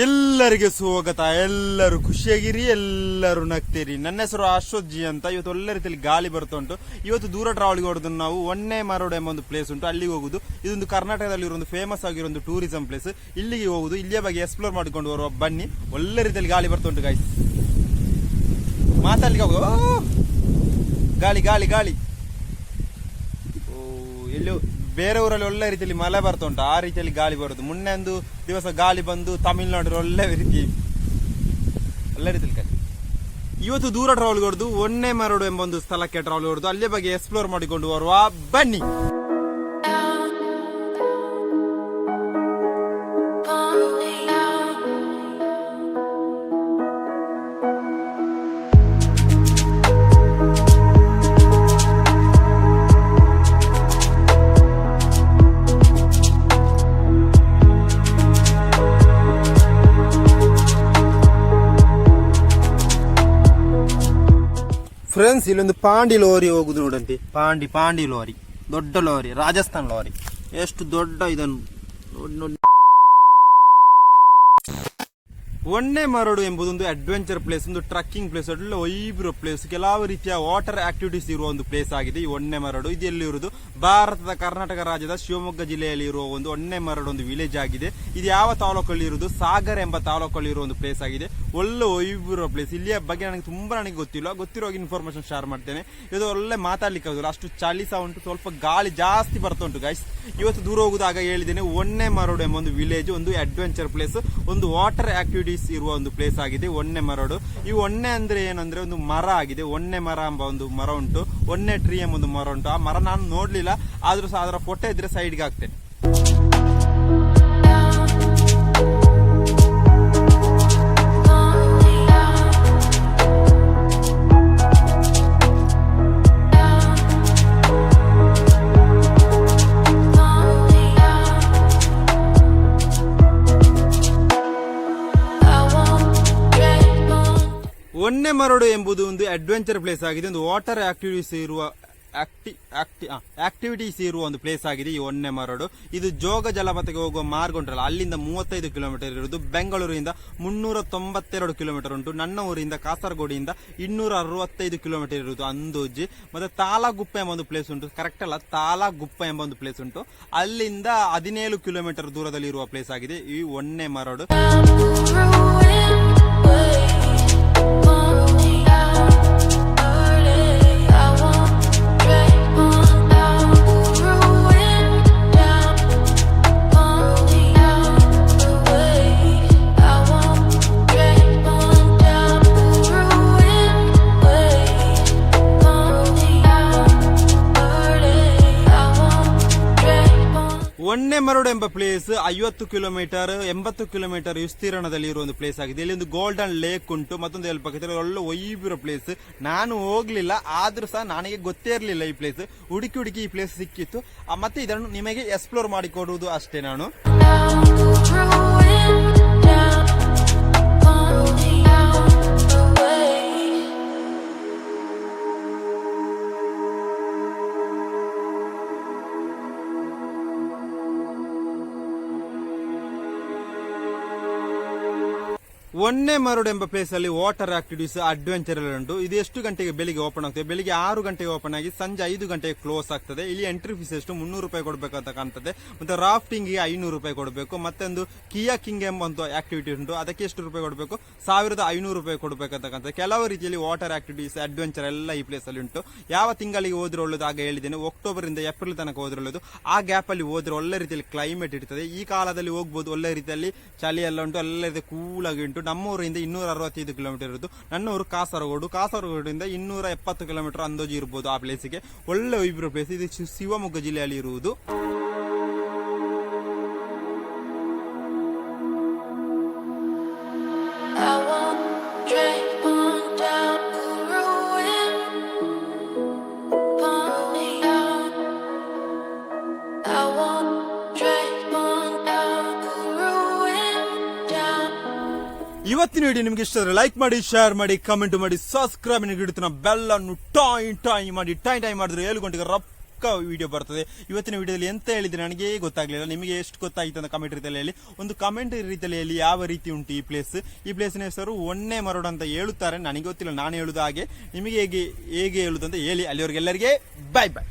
ಎಲ್ಲರಿಗೆ ಸ್ವಾಗತ, ಎಲ್ಲರೂ ಖುಷಿಯಾಗಿರಿ, ಎಲ್ಲರೂ ನಗ್ತೀರಿ. ನನ್ನ ಹೆಸರು ಅಶ್ವಥ್ ಜಿ ಅಂತ, ಇವತ್ತು ಒಳ್ಳೆ ರೀತಿಯಲ್ಲಿ ಗಾಳಿ ಬರ್ತಾ ಉಂಟು. ಇವತ್ತು ದೂರ ಟ್ರಾವೆಲ್ಗೆ ಹೊಡೆದು ನಾವು ಒಣ್ಣೆ ಮರೋಡ್ ಎಂಬ ಒಂದು ಪ್ಲೇಸ್ ಉಂಟು. ಅಲ್ಲಿಗೆ ಹೋಗುದು. ಇದೊಂದು ಕರ್ನಾಟಕದಲ್ಲಿ ಒಂದು ಫೇಮಸ್ ಆಗಿರೋ ಒಂದು ಟೂರಿಸಂ ಪ್ಲೇಸ್ ಇಲ್ಲಿಗೆ ಹೋಗುದು. ಇಲ್ಲಿಯ ಬಗ್ಗೆ ಎಕ್ಸ್ಪ್ಲೋರ್ ಮಾಡಿಕೊಂಡು ಬರುವ, ಬನ್ನಿ. ಒಳ್ಳೆ ರೀತಿಯಲ್ಲಿ ಗಾಳಿ ಬರ್ತಾ ಉಂಟು ಗಾಯ್ಸ್ ಮಾತಾಡ್ಲಿಕ್ಕೆ ಹೋಗು ಗಾಳಿ ಗಾಳಿ ಗಾಳಿ. ಓ, ಎಲ್ಲೋ ಬೇರೆ ಊರಲ್ಲಿ ಒಳ್ಳೆ ರೀತಿಯಲ್ಲಿ ಮಳೆ ಬರ್ತಾ ಉಂಟು. ಆ ರೀತಿಯಲ್ಲಿ ಗಾಳಿ ಬರುದು. ಮೊನ್ನೆ ಒಂದು ದಿವಸ ಗಾಳಿ ಬಂದು ತಮಿಳುನಾಡು ಒಳ್ಳೆ ರೀತಿ ಒಳ್ಳೆ ರೀತಿಯಲ್ಲಿ ಕಲಿ ಇವತ್ತು ದೂರ ಟ್ರಾವೆಲ್ ಹೊಡೆದು ಒನ್ನೆ ಮರಡು ಎಂಬ ಒಂದು ಸ್ಥಳಕ್ಕೆ ಟ್ರಾವೆಲ್ ಹೊಡೆದು ಅಲ್ಲೇ ಬಗ್ಗೆ ಎಕ್ಸ್ಪ್ಲೋರ್ ಮಾಡಿಕೊಂಡು ಬರುವ ಬನ್ನಿ. ಫ್ರೆಂಡ್ಸ್ ಇಲ್ಲೊಂದು ಪಾಂಡಿ ಲೋರಿ ಹೋಗುದು ನೋಡಂತೆ ಪಾಂಡಿ ಪಾಂಡಿ ಲೋರಿ ದೊಡ್ಡ ಲೋರಿ ರಾಜಸ್ಥಾನ್ ಲೋರಿ ಎಷ್ಟು ದೊಡ್ಡ ಇದನ್ನು ನೋಡಿ ನೋಡಿ ಒನ್ನೆ ಮರಡು ಎಂಬುದೊಂದು ಅಡ್ವೆಂಚರ್ ಪ್ಲೇಸ್ ಒಂದು ಟ್ರಕ್ಕಿಂಗ್ ಪ್ಲೇಸ್ ಒಳ್ಳೆ ವೈಬ್ರೋ ಪ್ಲೇಸ್ ಕೆಲವು ರೀತಿಯ ವಾಟರ್ ಆಕ್ಟಿವಿಟೀಸ್ ಇರುವ ಒಂದು ಪ್ಲೇಸ್ ಆಗಿದೆ ಈ ಒಣ್ಣೆ ಮರಡು. ಇದು ಎಲ್ಲಿರುವುದು? ಭಾರತದ ಕರ್ನಾಟಕ ರಾಜ್ಯದ ಶಿವಮೊಗ್ಗ ಜಿಲ್ಲೆಯಲ್ಲಿ ಇರುವ ಒಂದು ಒಣ್ಣೆ ಮರಡು ಒಂದು ವಿಲೇಜ್ ಆಗಿದೆ. ಇದು ಯಾವ ತಾಲೂಕಲ್ಲಿ ಇರುವುದು? ಸಾಗರ್ ಎಂಬ ತಾಲೂಕಲ್ಲಿ ಇರುವ ಒಂದು ಪ್ಲೇಸ್ ಆಗಿದೆ. ಒಳ್ಳೆ ವೈಬ್ರೋ ಪ್ಲೇಸ್ ಇಲ್ಲಿಯ ಬಗ್ಗೆ ನನಗೆ ತುಂಬಾ ನನಗೆ ಗೊತ್ತಿಲ್ಲ. ಗೊತ್ತಿರೋ ಇನ್ಫಾರ್ಮೇಶನ್ ಶೇರ್ ಮಾಡ್ತೇನೆ. ಇದು ಒಳ್ಳೆ ಮಾತಾಡ್ಲಿಕ್ಕೆ ಆಗುದಿಲ್ಲ. ಅಷ್ಟು ಚಳಿ ಸಹ ಉಂಟು. ಸ್ವಲ್ಪ ಗಾಳಿ ಜಾಸ್ತಿ ಬರ್ತಾ ಉಂಟು ಗೈಸ್ ಇವತ್ತು ದೂರ ಹೋಗುದಾಗ ಹೇಳಿದ್ದೇನೆ ಒಣ್ಣೆ ಮರಡು ಎಂಬ ಒಂದು ವಿಲೇಜ್ ಒಂದು ಅಡ್ವೆಂಚರ್ ಪ್ಲೇಸ್ ಒಂದು ವಾಟರ್ ಆಕ್ಟಿವಿಟೀಸ್ ಇರುವ ಒಂದು ಪ್ಲೇಸ್ ಆಗಿದೆ ಒನ್ನೆ ಮರಡು ಈ ಒನ್ನೆ ಅಂದ್ರೆ ಏನಂದ್ರೆ ಒಂದು ಮರ ಆಗಿದೆ ಒನ್ನೆ ಮರ ಎಂಬ ಒಂದು ಮರ ಉಂಟು. ಒನ್ನೆ ಟ್ರೀ ಎಂಬ ಒಂದು ಮರ ಉಂಟು. ಆ ಮರ ನಾನು ನೋಡ್ಲಿಲ್ಲ, ಆದ್ರೂ ಸಹ ಅದರ ಫೋಟೋ ಇದ್ರೆ ಸೈಡ್ಗೆ ಹಾಕ್ತೇನೆ. ಒನ್ನೆ ಮರಡು ಎಂಬುದು ಒಂದು ಅಡ್ವೆಂಚರ್ ಪ್ಲೇಸ್ ಆಗಿದೆ. ಒಂದು ವಾಟರ್ ಆಕ್ಟಿವಿಟೀಸ್ ಇರುವ ಆಕ್ಟಿ ಆಕ್ಟಿ ಆಕ್ಟಿವಿಟೀಸ್ ಇರುವ ಒಂದು ಪ್ಲೇಸ್ ಆಗಿದೆ ಈ ಒನ್ನೆ ಮರಡು. ಇದು ಜೋಗ ಜಲಪಾತಕ್ಕೆ ಹೋಗುವ ಮಾರ್ಗ ಉಂಟಲ್ಲ, ಅಲ್ಲಿಂದ ಮೂವತ್ತೈದು ಕಿಲೋಮೀಟರ್ ಇರುವುದು. ಬೆಂಗಳೂರಿಂದ ಮುನ್ನೂರ ತೊಂಬತ್ತೆರಡು ಕಿಲೋಮೀಟರ್ ಉಂಟು. ನನ್ನ ಊರಿಂದ ಕಾಸರಗೋಡಿಯಿಂದ ಇನ್ನೂರ ಅರವತ್ತೈದು ಕಿಲೋಮೀಟರ್ ಇರುವುದು ಅಂದೋಜಿ. ಮತ್ತೆ ತಾಲಾಗುಪ್ಪ ಎಂಬ ಒಂದು ಪ್ಲೇಸ್ ಉಂಟು. ಕರೆಕ್ಟ್ ಅಲ್ಲ ತಾಲಗುಪ್ಪ ಎಂಬ ಒಂದು ಪ್ಲೇಸ್ ಉಂಟು. ಅಲ್ಲಿಂದ ಹದಿನೇಳು ಕಿಲೋಮೀಟರ್ ದೂರದಲ್ಲಿ ಇರುವ ಪ್ಲೇಸ್ ಆಗಿದೆ ಈ ಒನ್ನೆ ಮರಡು. ಒನ್ನೆ ಮರಡು ಎಂಬ ಪ್ಲೇಸ್ ಐವತ್ತು ಕಿಲೋಮೀಟರ್ ಎಂಬತ್ತು ಕಿಲೋಮೀಟರ್ ವಿಸ್ತೀರ್ಣದಲ್ಲಿ ಇರುವ ಒಂದು ಪ್ಲೇಸ್ ಆಗಿದೆ. ಇಲ್ಲಿ ಒಂದು ಗೋಲ್ಡನ್ ಲೇಕ್ ಉಂಟು. ಮತ್ತೊಂದು ಪಕ್ಕದಲ್ಲಿ ಒಳ್ಳೆ ಒಯ್ಯಿರೋ ಪ್ಲೇಸ್ ನಾನು ಹೋಗ್ಲಿಲ್ಲ, ಆದ್ರೂ ಸಹ ನನಗೆ ಗೊತ್ತೇ ಇರಲಿಲ್ಲ ಈ ಪ್ಲೇಸ್ ಹುಡುಕಿ ಹುಡುಕಿ ಈ ಪ್ಲೇಸ್ ಸಿಕ್ಕಿತ್ತು. ಮತ್ತೆ ಇದನ್ನು ನಿಮಗೆ ಎಕ್ಸ್ಪ್ಲೋರ್ ಮಾಡಿಕೊಡುವುದು ಅಷ್ಟೇ ನಾನು. ಒನ್ನೆ ಮರಡು ಎಂಬ ಪ್ಲೇಸ್ ಅಲ್ಲಿ ವಾಟರ್ ಆಕ್ಟಿವಿಟೀಸ್ ಅಡ್ವೆಂಚರ್ ಎಲ್ಲ ಉಂಟು. ಇದು ಎಷ್ಟು ಗಂಟೆಗೆ ಬೆಳಿಗ್ಗೆ ಓಪನ್ ಆಗ್ತದೆ? ಬೆಳಿಗ್ಗೆ ಆರು ಗಂಟೆಗೆ ಓಪನ್ ಆಗಿ ಸಂಜೆ ಐದು ಗಂಟೆಗೆ ಕ್ಲೋಸ್ ಆಗ್ತದೆ. ಇಲ್ಲಿ ಎಂಟ್ರಿ ಫೀಸ್ ಎಷ್ಟು? ಮುನ್ನೂರು ರೂಪಾಯಿ ಕೊಡಬೇಕು ಅಂತ ಕಾಣ್ತದೆ. ಮತ್ತೆ ರಾಫ್ಟಿಂಗ್ಗೆ ಐನೂರು ರೂಪಾಯಿ ಕೊಡಬೇಕು. ಮತ್ತೊಂದು ಕಿಯಾ ಕಿಂಗ್ ಎಂಬ ಒಂದು ಆಕ್ಟಿವಿಟಿ ಉಂಟು. ಅದಕ್ಕೆ ಎಷ್ಟು ರೂಪಾಯಿ ಕೊಡಬೇಕು? ಸಾವಿರದ ಐನೂರು ರೂಪಾಯಿ ಕೊಡಬೇಕಂತ ಕಾಣ್ತದೆ. ಕೆಲವು ರೀತಿಯಲ್ಲಿ ವಾಟರ್ ಆಕ್ಟಿವಿಟೀಸ್ ಅಡ್ವೆಂಚರ್ ಎಲ್ಲ ಈ ಪ್ಲೇಸ್ ಅಲ್ಲಿ ಉಂಟು. ಯಾವ ತಿಂಗಳಿಗೆ ಹೋದ್ರೆ ಒಳ್ಳೇದು, ಆಗ ಹೇಳಿದ್ದೇನೆ. ಅಕ್ಟೋಬರ್ ಇಂದ ಏಪ್ರಿಲ್ ತನಕ ಹೋದ್ರೆ ಒಳ್ಳೇದು. ಆ ಗ್ಯಾಪ್ ಅಲ್ಲಿ ಹೋದ್ರೆ ಒಳ್ಳೆ ರೀತಿಯಲ್ಲಿ ಕ್ಲೈಮೇಟ್ ಇರ್ತದೆ. ಈ ಕಾಲದಲ್ಲಿ ಹೋಗ್ಬೋದು, ಒಳ್ಳೆ ರೀತಿಯಲ್ಲಿ ಚಳಿ ಎಲ್ಲ ಉಂಟು. ಎಲ್ಲ ರೀತಿ ಕೂಲ್ ಆಗಿ ಉಂಟು. ನಮ್ಮೂರಿಂದ ಇನ್ನೂರ ಅರವತ್ತೈದು ಕಿಲೋಮೀಟರ್ ಇರೋದು. ನನ್ನ ಊರು ಕಾಸರಗೋಡು. ಕಾಸರಗೋಡಿಂದ ಇನ್ನೂರ ಎಪ್ಪತ್ತು ಕಿಲೋಮೀಟರ್ ಅಂದಾಜು ಇರ್ಬೋದು ಆ ಪ್ಲೇಸಿಗೆ ಒಳ್ಳೆ ವೈಬ್ರೋ ಪ್ಲೇಸ್ ಇದು ಶಿವಮೊಗ್ಗ ಜಿಲ್ಲೆಯಲ್ಲಿ ಇರುವುದು. ಇವತ್ತಿನ ವಿಡಿಯೋ ನಿಮ್ಗೆ ಇಷ್ಟ ಆದ್ರೆ ಲೈಕ್ ಮಾಡಿ ಶೇರ್ ಮಾಡಿ ಕಮೆಂಟ್ ಮಾಡಿ ಸಬ್ಸ್ಕ್ರೈಬ್ ಇಡುತ್ತಿನ ಬೆಲ್ ಅನ್ನು ಟಾಯ್ ಟಾಯ್ ಮಾಡಿ ಟೈ ಟೈ ಮಾಡಿದ್ರೆ ಏಳು ಗಂಟೆಗೆ ಚಿಕ್ಕ ವಿಡಿಯೋ ಬರ್ತದೆ. ಇವತ್ತಿನ ವಿಡಿಯೋದಲ್ಲಿ ಎಂತ ಹೇಳಿದ್ರೆ ನನಗೆ ಗೊತ್ತಾಗ್ಲಿಲ್ಲ. ನಿಮಗೆ ಎಷ್ಟು ಗೊತ್ತಾಯಿತು ಅಂತ ಕಮೆಂಟ್ ರೀತಿಯಲ್ಲಿ ಹೇಳಿ. ಒಂದು ಕಮೆಂಟ್ ರೀತಿಯಲ್ಲಿ ಯಾವ ರೀತಿ ಉಂಟು ಈ ಪ್ಲೇಸ್ ಈ ಪ್ಲೇಸಿನ ಹೆಸರು ಒಣ್ಣೆ ಮರಡು ಅಂತ ಹೇಳುತ್ತಾರೆ. ನನಗೆ ಗೊತ್ತಿಲ್ಲ, ನಾನು ಹೇಳುದು ಹಾಗೆ. ನಿಮಗೆ ಹೇಗೆ ಹೇಗೆ ಹೇಳುದಂತ ಅಂತ ಹೇಳಿ. ಅಲ್ಲಿವರೆಗೆಲ್ಲರಿಗೆ ಬಾಯ್ ಬಾಯ್